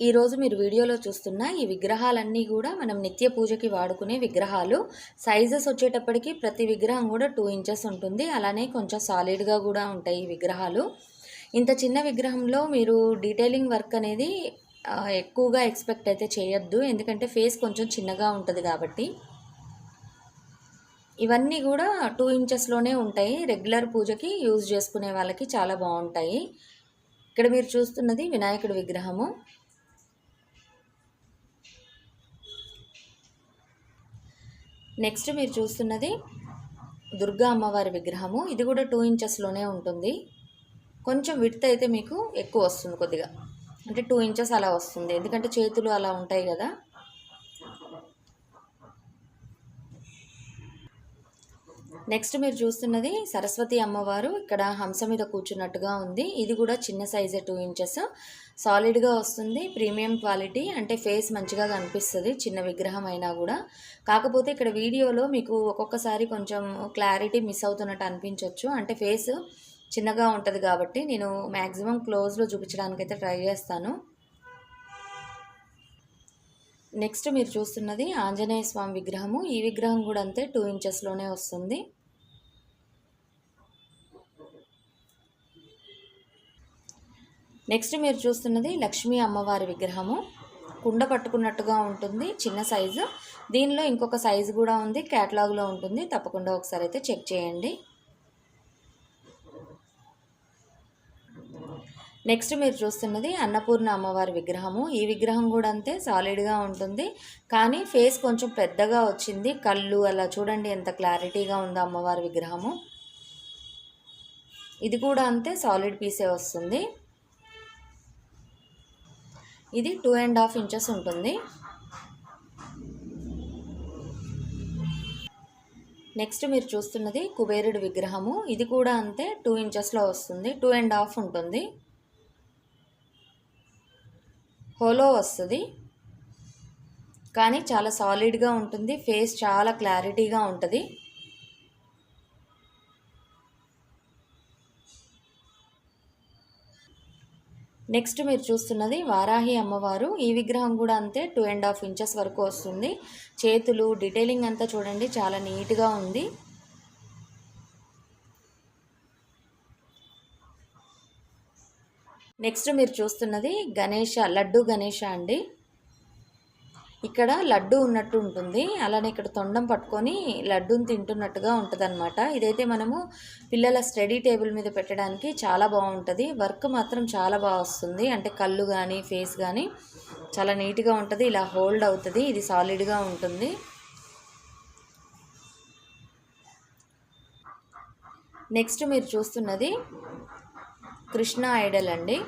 ఈరోజు మీరు వీడియోలో చూస్తున్న ఈ విగ్రహాలన్నీ కూడా మనం నిత్య పూజకి వాడుకునే విగ్రహాలు. సైజెస్ వచ్చేటప్పటికి ప్రతి విగ్రహం కూడా టూ ఇంచెస్ ఉంటుంది. అలానే కొంచెం సాలిడ్గా కూడా ఉంటాయి ఈ విగ్రహాలు. ఇంత చిన్న విగ్రహంలో మీరు డీటెయిలింగ్ వర్క్ అనేది ఎక్కువగా ఎక్స్పెక్ట్ అయితే చేయొద్దు. ఎందుకంటే ఫేస్ కొంచెం చిన్నగా ఉంటుంది కాబట్టి. ఇవన్నీ కూడా టూ ఇంచెస్లోనే ఉంటాయి. రెగ్యులర్ పూజకి యూజ్ చేసుకునే వాళ్ళకి చాలా బాగుంటాయి. ఇక్కడ మీరు చూస్తున్నది వినాయకుడి విగ్రహము. నెక్స్ట్ మీరు చూస్తున్నది దుర్గా అమ్మవారి విగ్రహము. ఇది కూడా టూ ఇంచెస్లోనే ఉంటుంది. కొంచెం విడత అయితే మీకు ఎక్కువ వస్తుంది కొద్దిగా. అంటే టూ ఇంచెస్ అలా వస్తుంది. ఎందుకంటే చేతులు అలా ఉంటాయి కదా. నెక్స్ట్ మీరు చూస్తున్నది సరస్వతి అమ్మవారు ఇక్కడ హంస మీద కూర్చున్నట్టుగా ఉంది. ఇది కూడా చిన్న సైజే టూ ఇంచెస్ సాలిడ్గా వస్తుంది ప్రీమియం క్వాలిటీ అంటే ఫేస్ మంచిగా కనిపిస్తుంది చిన్న విగ్రహం అయినా కూడా. కాకపోతే ఇక్కడ వీడియోలో మీకు ఒక్కొక్కసారి కొంచెం క్లారిటీ మిస్ అవుతున్నట్టు అనిపించవచ్చు అంటే ఫేస్ చిన్నగా ఉంటుంది కాబట్టి నేను మ్యాక్సిమం క్లోజ్లో చూపించడానికైతే ట్రై చేస్తాను. నెక్స్ట్ మీరు చూస్తున్నది ఆంజనేయ స్వామి విగ్రహము. ఈ విగ్రహం కూడా అంతే టూ ఇంచెస్లోనే వస్తుంది. నెక్స్ట్ మీరు చూస్తున్నది లక్ష్మీ అమ్మవారి విగ్రహము. కుండ పట్టుకున్నట్టుగా ఉంటుంది చిన్న సైజు. దీనిలో ఇంకొక సైజు కూడా ఉంది క్యాటలాగ్లో ఉంటుంది. తప్పకుండా ఒకసారి అయితే చెక్ చేయండి. నెక్స్ట్ మీరు చూస్తున్నది అన్నపూర్ణ అమ్మవారి విగ్రహము. ఈ విగ్రహం కూడా అంతే సాలిడ్గా ఉంటుంది. కానీ ఫేస్ కొంచెం పెద్దగా వచ్చింది. కళ్ళు అలా చూడండి ఎంత క్లారిటీగా ఉందో అమ్మవారి విగ్రహము. ఇది కూడా అంతే సాలిడ్ పీసే వస్తుంది. ఇది టూ అండ్ హాఫ్ ఇంచెస్ ఉంటుంది. నెక్స్ట్ మీరు చూస్తున్నది కుబేరుడి విగ్రహము. ఇది కూడా అంతే టూ ఇంచెస్లో వస్తుంది. టూ అండ్ హాఫ్ ఉంటుంది. హోలో వస్తుంది. కానీ చాలా సాలిడ్గా ఉంటుంది. ఫేస్ చాలా క్లారిటీగా ఉంటుంది. నెక్స్ట్ మీరు చూస్తున్నది వారాహి అమ్మవారు. ఈ విగ్రహం కూడా అంతే టూ అండ్ హాఫ్ ఇంచెస్ వరకు వస్తుంది. చేతులు డీటెయిలింగ్ అంతా చూడండి చాలా నీట్గా ఉంది. నెక్స్ట్ మీరు చూస్తున్నది గణేష లడ్డు గణేష అండి. ఇక్కడ లడ్డు ఉన్నట్టు ఉంటుంది. అలానే ఇక్కడ తొండం పట్టుకొని లడ్డూని తింటున్నట్టుగా ఉంటుందన్నమాట. ఇదైతే మనము పిల్లల స్టడీ టేబుల్ మీద పెట్టడానికి చాలా బాగుంటుంది. వర్క్ మాత్రం చాలా బాగా వస్తుంది. అంటే కళ్ళు కానీ ఫేస్ కానీ చాలా నీట్గా ఉంటుంది. ఇలా హోల్డ్ అవుతుంది. ఇది సాలిడ్గా ఉంటుంది. నెక్స్ట్ మీరు చూస్తున్నది కృష్ణ ఐడల్ అండి.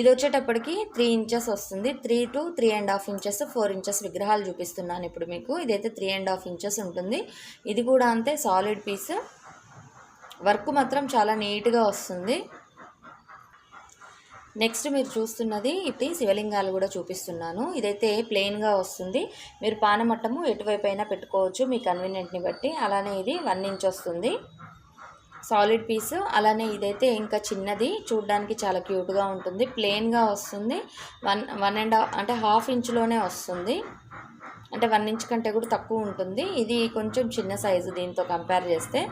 ఇది వచ్చేటప్పటికి త్రీ ఇంచెస్ వస్తుంది. Three to three and half inches four inches విగ్రహాలు చూపిస్తున్నాను ఇప్పుడు మీకు. ఇదైతే త్రీ అండ్ హాఫ్ ఇంచెస్ ఉంటుంది. ఇది కూడా అంతే సాలిడ్ పీస్ వర్క్ మాత్రం చాలా నీట్గా వస్తుంది. నెక్స్ట్ మీరు చూస్తున్నది ఇది శివలింగాలు కూడా చూపిస్తున్నాను. ఇదైతే ప్లెయిన్గా వస్తుంది. మీరు పానమట్టము ఎటువైపు అయినా పెట్టుకోవచ్చు. మీ కన్వీనియంట్ని బట్టి. అలానే ఇది వన్ ఇంచ్ వస్తుంది. Solid piece. అలానే ఇదైతే ఇంకా చిన్నది. చూడడానికి చాలా క్యూట్గా ఉంటుంది. ప్లెయిన్గా వస్తుంది. వన్ వన్ అండ్ అంటే హాఫ్ ఇంచ్లోనే వస్తుంది. అంటే వన్ ఇంచ్ కంటే కూడా తక్కువ ఉంటుంది. ఇది కొంచెం చిన్న సైజు దీంతో కంపేర్ చేస్తే.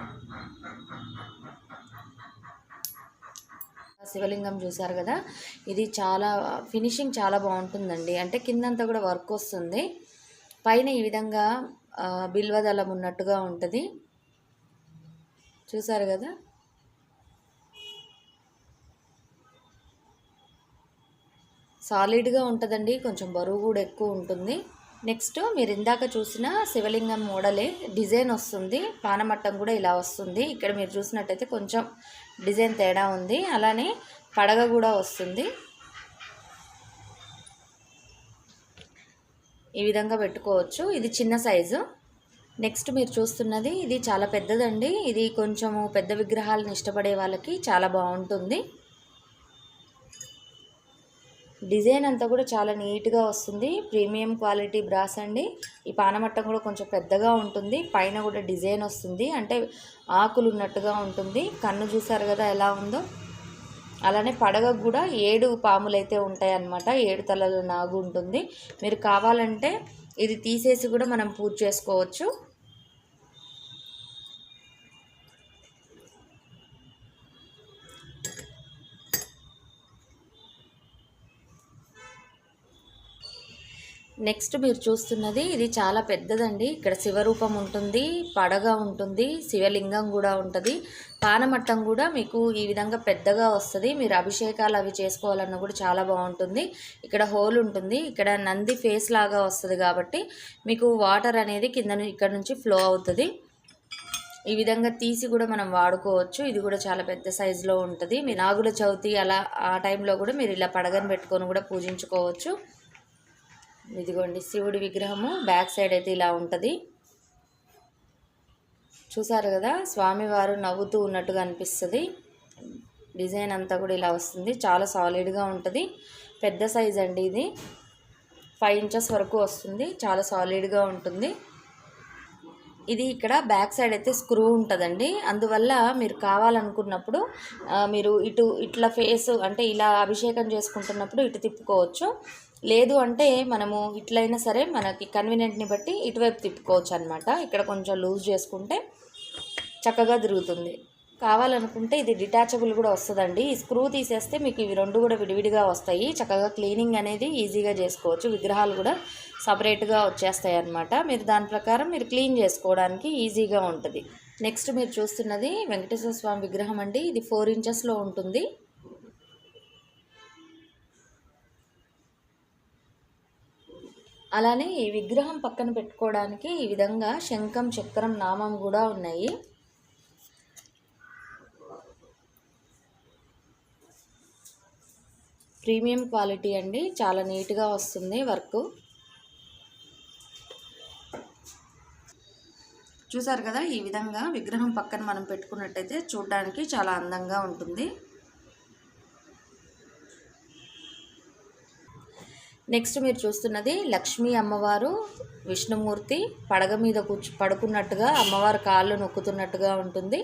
శివలింగం చూసారు కదా? ఇది చాలా ఫినిషింగ్ చాలా బాగుంటుందండి. అంటే కిందంతా కూడా వర్క్ వస్తుంది. పైన ఈ విధంగా ఆ, బిల్వదళం ఉన్నట్టుగా ఉంటుంది. చూసారు కదా? సాలిడ్గా ఉంటుందండి. కొంచెం బరువు కూడా ఎక్కువ ఉంటుంది. నెక్స్ట్ మీరు ఇందాక చూసిన శివలింగం మోడలే డిజైన్ వస్తుంది. పానమట్టం కూడా ఇలా వస్తుంది. ఇక్కడ మీరు చూసినట్టయితే కొంచెం డిజైన్ తేడా ఉంది. అలానే పడగ కూడా వస్తుంది. ఈ విధంగా పెట్టుకోవచ్చు. ఇది చిన్న సైజు. నెక్స్ట్ మీరు చూస్తున్నది ఇది చాలా పెద్దదండి. ఇది కొంచెము పెద్ద విగ్రహాలను ఇష్టపడే వాళ్ళకి చాలా బాగుంటుంది. డిజైన్ అంతా కూడా చాలా నీట్గా వస్తుంది. ప్రీమియం క్వాలిటీ బ్రాస్ అండి. ఈ పానమట్టం కూడా కొంచెం పెద్దగా ఉంటుంది. పైన కూడా డిజైన్ వస్తుంది. అంటే ఆకులు ఉన్నట్టుగా ఉంటుంది. కన్ను చూసారు కదా ఎలా ఉందో? అలానే పడగ కూడా ఏడు పాములు అయితే ఉంటాయి అన్నమాట ఏడు తలల నాగు ఉంటుంది. మీరు కావాలంటే ఇది తీసేసి కూడా మనం పూజ చేసుకోవచ్చు. నెక్స్ట్ మీరు చూస్తున్నది ఇది చాలా పెద్దదండి. ఇక్కడ శివరూపం ఉంటుంది పడగ ఉంటుంది శివలింగం కూడా ఉంటుంది. పానమట్టం కూడా మీకు ఈ విధంగా పెద్దగా వస్తుంది. మీరు అభిషేకాలు అవి చేసుకోవాలన్నా కూడా చాలా బాగుంటుంది. ఇక్కడ హోల్ ఉంటుంది. ఇక్కడ నంది ఫేస్ లాగా వస్తుంది కాబట్టి మీకు వాటర్ అనేది కింద ఇక్కడ నుంచి ఫ్లో అవుతుంది. ఈ విధంగా తీసి కూడా మనం వాడుకోవచ్చు. ఇది కూడా చాలా పెద్ద సైజులో ఉంటుంది. మీ నాగుల చవితి అలా ఆ టైంలో కూడా మీరు ఇలా పడగని పెట్టుకొని కూడా పూజించుకోవచ్చు. ఇదిగోండి శివుడి విగ్రహము బ్యాక్ సైడ్ అయితే ఇలా ఉంటుంది. చూసారు కదా స్వామివారు నవ్వుతూ ఉన్నట్టుగా అనిపిస్తుంది. డిజైన్ అంతా కూడా ఇలా వస్తుంది. చాలా సాలిడ్గా ఉంటుంది. పెద్ద సైజ్ అండి ఇది. ఫైవ్ ఇంచెస్ వరకు వస్తుంది. చాలా సాలిడ్గా ఉంటుంది. ఇది ఇక్కడ బ్యాక్ సైడ్ అయితే స్క్రూ ఉంటుందండి. అందువల్ల మీరు కావాలనుకున్నప్పుడు మీరు ఇటు ఇట్లా ఫేస్ అంటే ఇలా అభిషేకం చేసుకుంటున్నప్పుడు ఇటు తిప్పుకోవచ్చు. లేదు అంటే మనము ఇట్లయినా సరే మనకి కన్వీనియంట్ని బట్టి ఇటువైపు తిప్పుకోవచ్చు అనమాట ఇక్కడ కొంచెం లూజ్ చేసుకుంటే చక్కగా తిరుగుతుంది. కావాలనుకుంటే ఇది డిటాచబుల్ కూడా వస్తుందండి. ఈ స్క్రూ తీసేస్తే మీకు ఇవి రెండు కూడా విడివిడిగా వస్తాయి. చక్కగా క్లీనింగ్ అనేది ఈజీగా చేసుకోవచ్చు. విగ్రహాలు కూడా సపరేట్గా వచ్చేస్తాయి అనమాట మీరు దాని ప్రకారం మీరు క్లీన్ చేసుకోవడానికి ఈజీగా ఉంటుంది. నెక్స్ట్ మీరు చూస్తున్నది వెంకటేశ్వర స్వామి విగ్రహం అండి. ఇది ఫోర్ ఇంచెస్లో ఉంటుంది. అలానే ఈ విగ్రహం పక్కన పెట్టుకోవడానికి ఈ విధంగా శంఖం చక్రం నామం కూడా ఉన్నాయి. ప్రీమియం క్వాలిటీ అండి. చాలా నీట్గా వస్తుంది వర్క్. చూసారు కదా ఈ విధంగా విగ్రహం పక్కన మనం పెట్టుకున్నట్టయితే చూడడానికి చాలా అందంగా ఉంటుంది. నెక్స్ట్ మీరు చూస్తున్నది లక్ష్మీ అమ్మవారు విష్ణుమూర్తి పడగ మీద కూర్చు పడుకున్నట్టుగా అమ్మవారు కాళ్ళు నొక్కుతున్నట్టుగా ఉంటుంది.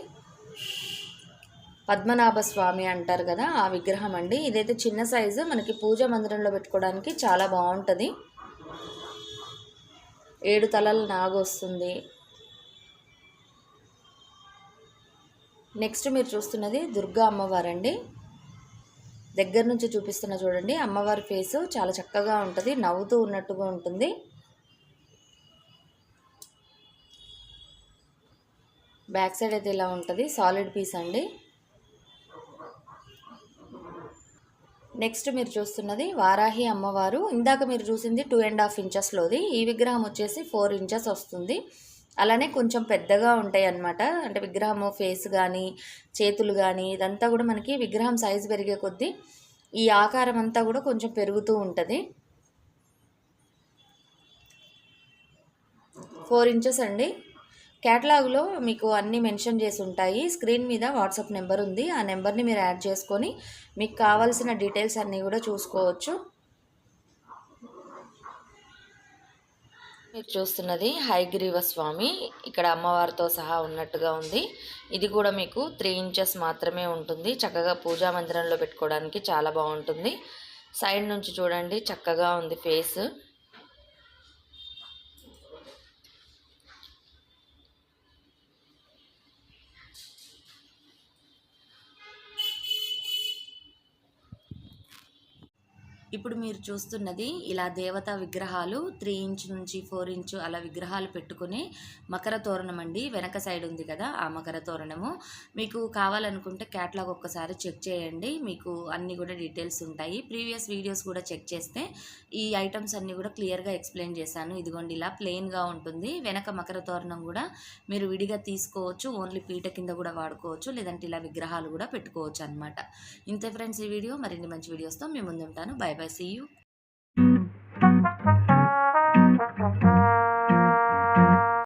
పద్మనాభ స్వామి అంటారు కదా ఆ విగ్రహం అండి. ఇదైతే చిన్న సైజు మనకి పూజ మందిరంలో పెట్టుకోవడానికి చాలా బాగుంటుంది. ఏడు తలల నాగు వస్తుంది. నెక్స్ట్ మీరు చూస్తున్నది దుర్గా అమ్మవారండి. దగ్గర నుంచి చూపిస్తున్న చూడండి. అమ్మవారి ఫేసు చాలా చక్కగా ఉంటుంది. నవ్వుతూ ఉన్నట్టుగా ఉంటుంది. బ్యాక్ సైడ్ అయితే ఇలా ఉంటుంది. సాలిడ్ పీస్ అండి. నెక్స్ట్ మీరు చూస్తున్నది వారాహి అమ్మవారు. ఇందాక మీరు చూసింది టూ అండ్ హాఫ్ ఇంచెస్లోది ఈ విగ్రహం వచ్చేసి ఫోర్ ఇంచెస్ వస్తుంది. అలానే కొంచెం పెద్దగా ఉంటాయి అన్నమాట అంటే విగ్రహము ఫేస్ కానీ చేతులు కానీ ఇదంతా కూడా మనకి విగ్రహం సైజు పెరిగే కొద్దీ ఈ ఆకారం అంతా కూడా కొంచెం పెరుగుతూ ఉంటుంది. ఫోర్ ఇంచెస్ అండి. క్యాటలాగ్లో మీకు అన్నీ మెన్షన్ చేసి ఉంటాయి. స్క్రీన్ మీద వాట్సాప్ నెంబర్ ఉంది. ఆ నెంబర్ని మీరు యాడ్ చేసుకొని మీకు కావాల్సిన డీటెయిల్స్ అన్నీ కూడా చూసుకోవచ్చు. మీరు చూస్తున్నది హైగ్రీవ స్వామి. ఇక్కడ అమ్మవారితో సహా ఉన్నట్టుగా ఉంది. ఇది కూడా మీకు త్రీ ఇంచెస్ మాత్రమే ఉంటుంది. చక్కగా పూజా మందిరంలో పెట్టుకోవడానికి చాలా బాగుంటుంది. సైడ్ నుంచి చూడండి చక్కగా ఉంది ఫేస్. ఇప్పుడు మీరు చూస్తున్నది ఇలా దేవతా విగ్రహాలు త్రీ ఇంచ్ నుంచి ఫోర్ ఇంచు అలా విగ్రహాలు పెట్టుకుని మకర తోరణం అండి. వెనక సైడ్ ఉంది కదా ఆ మకర తోరణము. మీకు కావాలనుకుంటే క్యాట్లాగ్ ఒక్కసారి చెక్ చేయండి. మీకు అన్నీ కూడా డీటెయిల్స్ ఉంటాయి. ప్రీవియస్ వీడియోస్ కూడా చెక్ చేస్తే ఈ ఐటమ్స్ అన్నీ కూడా క్లియర్గా ఎక్స్ప్లెయిన్ చేశాను. ఇదిగోండి ఇలా ప్లెయిన్గా ఉంటుంది. వెనక మకర తోరణం కూడా మీరు విడిగా తీసుకోవచ్చు. ఓన్లీ పీట కింద కూడా వాడుకోవచ్చు. లేదంటే ఇలా విగ్రహాలు కూడా పెట్టుకోవచ్చు అనమాట ఇంతే ఫ్రెండ్స్ ఈ వీడియో. మరిన్ని మంచి వీడియోస్తో మేము ముందుంటాను. Bye bye. I. See you.